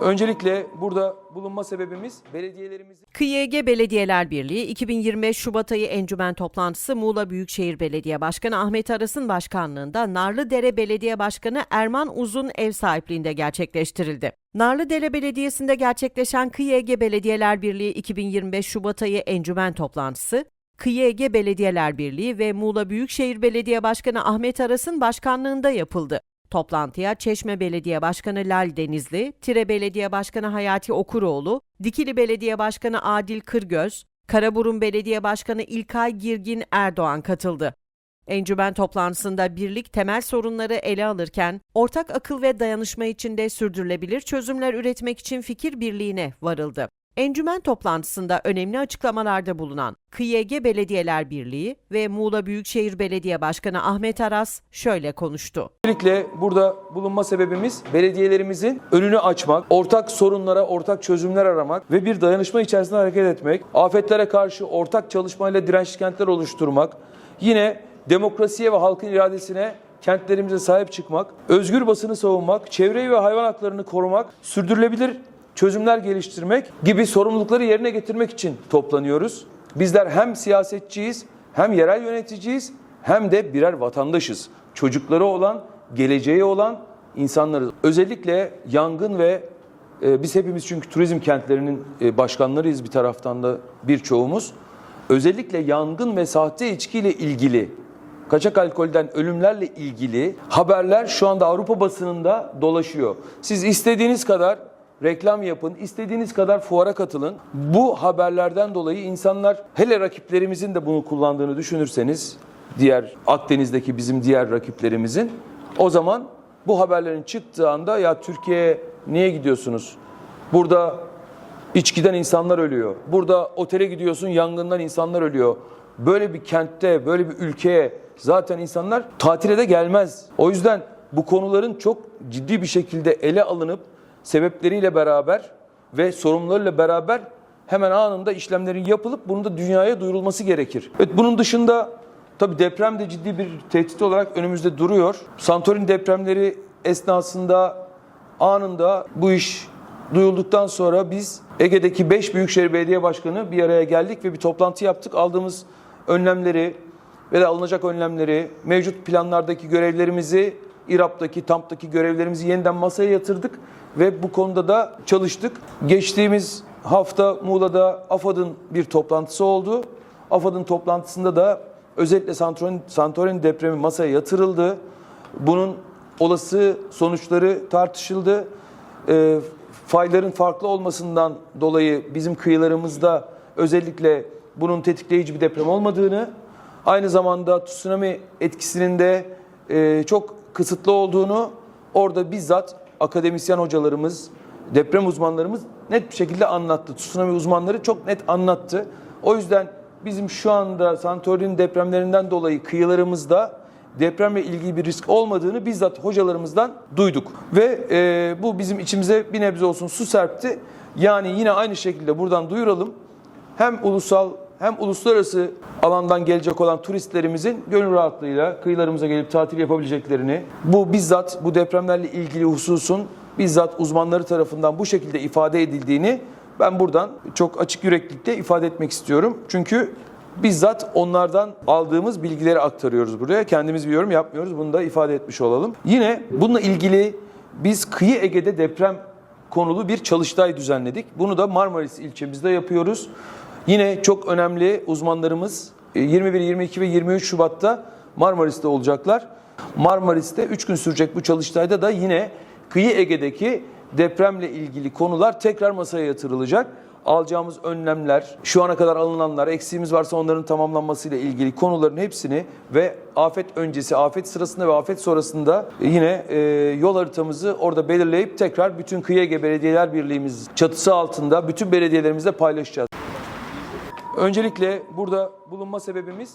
Öncelikle burada bulunma sebebimiz belediyelerimizin KYG Belediyeler Birliği 2025 Şubat ayı encümen toplantısı Muğla Büyükşehir Belediye Başkanı Ahmet Aras'ın başkanlığında Narlıdere Belediye Başkanı Erman Uzun ev sahipliğinde gerçekleştirildi. Narlıdere Belediyesi'nde gerçekleşen KYG Belediyeler Birliği 2025 Şubat ayı encümen toplantısı KYG Belediyeler Birliği ve Muğla Büyükşehir Belediye Başkanı Ahmet Aras'ın başkanlığında yapıldı. Toplantıya Çeşme Belediye Başkanı Lal Denizli, Tire Belediye Başkanı Hayati Okuroğlu, Dikili Belediye Başkanı Adil Kırgöz, Karaburun Belediye Başkanı İlkay Girgin Erdoğan katıldı. Encümen toplantısında birlik temel sorunları ele alırken ortak akıl ve dayanışma içinde sürdürülebilir çözümler üretmek için fikir birliğine varıldı. Encümen toplantısında önemli açıklamalarda bulunan KYG Belediyeler Birliği ve Muğla Büyükşehir Belediye Başkanı Ahmet Aras şöyle konuştu. Öncelikle burada bulunma sebebimiz belediyelerimizin önünü açmak, ortak sorunlara ortak çözümler aramak ve bir dayanışma içerisinde hareket etmek, afetlere karşı ortak çalışmayla dirençli kentler oluşturmak, yine demokrasiye ve halkın iradesine kentlerimize sahip çıkmak, özgür basını savunmak, çevreyi ve hayvan haklarını korumak, sürdürülebilir çözümler geliştirmek gibi sorumlulukları yerine getirmek için toplanıyoruz. Bizler hem siyasetçiyiz, hem yerel yöneticiyiz, hem de birer vatandaşız. Çocukları olan, geleceği olan insanlarız. Özellikle yangın ve e, biz hepimiz çünkü turizm kentlerinin e, başkanlarıyız bir taraftan da birçoğumuz. Özellikle yangın ve sahte içkiyle ilgili kaçak alkolden ölümlerle ilgili haberler şu anda Avrupa basınında dolaşıyor. Siz istediğiniz kadar reklam yapın, istediğiniz kadar fuara katılın. Bu haberlerden dolayı insanlar hele rakiplerimizin de bunu kullandığını düşünürseniz diğer Akdeniz'deki bizim diğer rakiplerimizin o zaman bu haberlerin çıktığı anda ya Türkiye'ye niye gidiyorsunuz? Burada İçkiden insanlar ölüyor. Burada otele gidiyorsun yangından insanlar ölüyor. Böyle bir kentte, böyle bir ülkeye zaten insanlar tatile de gelmez. O yüzden bu konuların çok ciddi bir şekilde ele alınıp sebepleriyle beraber ve sorumlularıyla beraber hemen anında işlemlerin yapılıp bunun da dünyaya duyurulması gerekir. Evet bunun dışında tabii deprem de ciddi bir tehdit olarak önümüzde duruyor. Santorini depremleri esnasında anında bu iş duyulduktan sonra biz Ege'deki 5 Büyükşehir Belediye Başkanı bir araya geldik ve bir toplantı yaptık. Aldığımız önlemleri ve de alınacak önlemleri, mevcut planlardaki görevlerimizi, İRAP'taki, TAMP'taki görevlerimizi yeniden masaya yatırdık ve bu konuda da çalıştık. Geçtiğimiz hafta Muğla'da AFAD'ın bir toplantısı oldu. AFAD'ın toplantısında da özellikle Santorini, Santorini depremi masaya yatırıldı. Bunun olası sonuçları tartışıldı. E, fayların farklı olmasından dolayı bizim kıyılarımızda özellikle bunun tetikleyici bir deprem olmadığını, aynı zamanda tsunami etkisinin de e, çok kısıtlı olduğunu orada bizzat akademisyen hocalarımız, deprem uzmanlarımız net bir şekilde anlattı. Tsunami uzmanları çok net anlattı. O yüzden bizim şu anda Santorini depremlerinden dolayı kıyılarımızda depremle ilgili bir risk olmadığını bizzat hocalarımızdan duyduk. Ve e, bu bizim içimize bir nebze olsun su serpti. Yani yine aynı şekilde buradan duyuralım. Hem ulusal hem uluslararası alandan gelecek olan turistlerimizin gönül rahatlığıyla kıyılarımıza gelip tatil yapabileceklerini, bu bizzat bu depremlerle ilgili hususun bizzat uzmanları tarafından bu şekilde ifade edildiğini ben buradan çok açık yüreklilikle ifade etmek istiyorum. Çünkü bizzat onlardan aldığımız bilgileri aktarıyoruz buraya. Kendimiz bir yorum yapmıyoruz. Bunu da ifade etmiş olalım. Yine bununla ilgili biz Kıyı Ege'de deprem konulu bir çalıştay düzenledik. Bunu da Marmaris ilçemizde yapıyoruz. Yine çok önemli uzmanlarımız e, 21, 22 ve 23 Şubat'ta Marmaris'te olacaklar. Marmaris'te 3 gün sürecek bu çalıştayda da yine Kıyı Ege'deki depremle ilgili konular tekrar masaya yatırılacak. Alacağımız önlemler, şu ana kadar alınanlar, eksiğimiz varsa onların tamamlanmasıyla ilgili konuların hepsini ve afet öncesi, afet sırasında ve afet sonrasında yine e, yol haritamızı orada belirleyip tekrar bütün Kıyı Ege Belediyeler Birliğimiz çatısı altında bütün belediyelerimizle paylaşacağız. Öncelikle burada bulunma sebebimiz